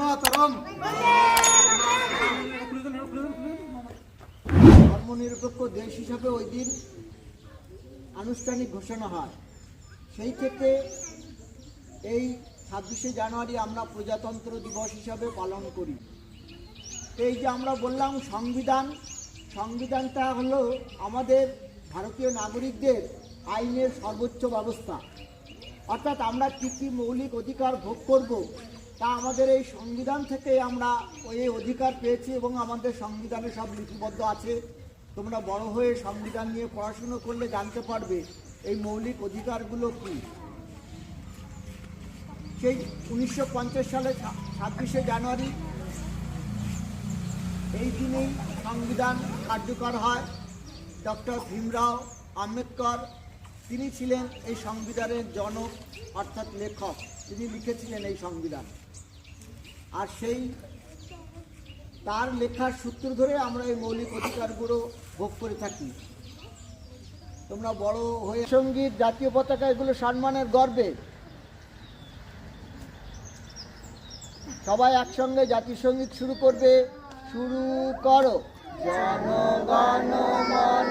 মাতরম। ধর্মনিরপেক্ষ দেশ হিসাবে ওই দিন আনুষ্ঠানিক ঘোষণা হয়। সেই থেকে এই ছাব্বিশে জানুয়ারি আমরা প্রজাতন্ত্র দিবস হিসাবে পালন করি। এই যে আমরা বললাম সংবিধান, সংবিধানটা হলো আমাদের ভারতীয় নাগরিকদের আইনের সর্বোচ্চ ব্যবস্থা। অর্থাৎ আমরা কী কী মৌলিক অধিকার ভোগ করব। তা আমাদের এই সংবিধান থেকে আমরা ওই অধিকার পেয়েছি এবং আমাদের সংবিধানে সব লিপিবদ্ধ আছে। তোমরা বড় হয়ে সংবিধান নিয়ে পড়াশুনো করলে জানতে পারবে এই মৌলিক অধিকারগুলো কী। সেই উনিশশো পঞ্চাশ সালে ছাব্বিশে জানুয়ারি এই দিনেই সংবিধান কার্যকর হয়। ডক্টর ভীমরাও আম্বেদকর, তিনি ছিলেন এই সংবিধানের জনক অর্থাৎ লেখক। তিনি লিখেছিলেন এই সংবিধান। আর সেই তার লেখার সূত্র ধরে আমরা এই মৌলিক অধিকারগুলো ভোগ করে থাকি। তোমরা বড় হয়ে সংগীত জাতীয় পতাকা, এগুলো সম্মানের গর্বে। সবাই একসঙ্গে জাতীয় সংগীত শুরু করবে। শুরু করো। জনগণ মন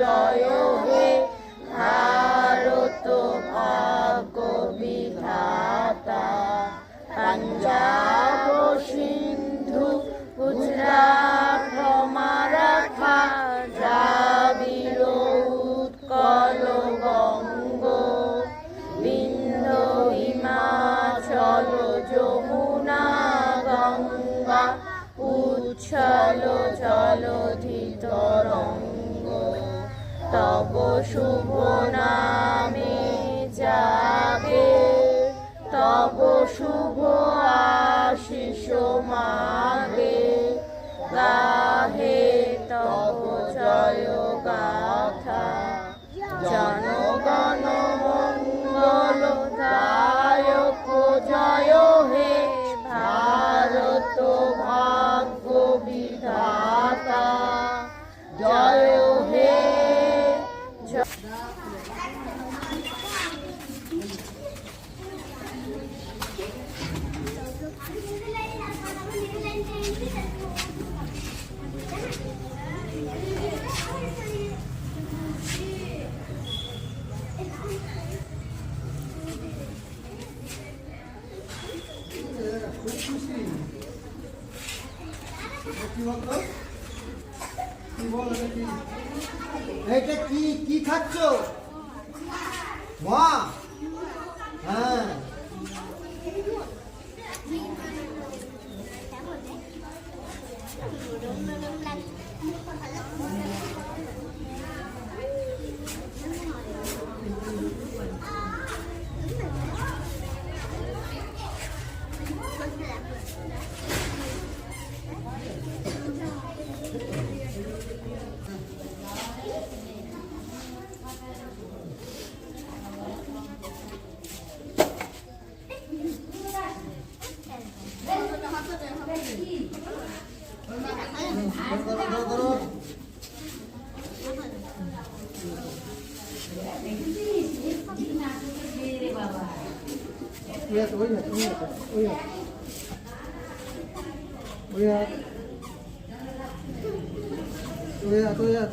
জয় শুভ নামে যাবে তব শুভ এটা কি কি খাচ্ছ মা হ্যাঁ ধরো ধরো ধরো ওই হাত ওই হাত ওই হাত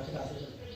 Obrigado.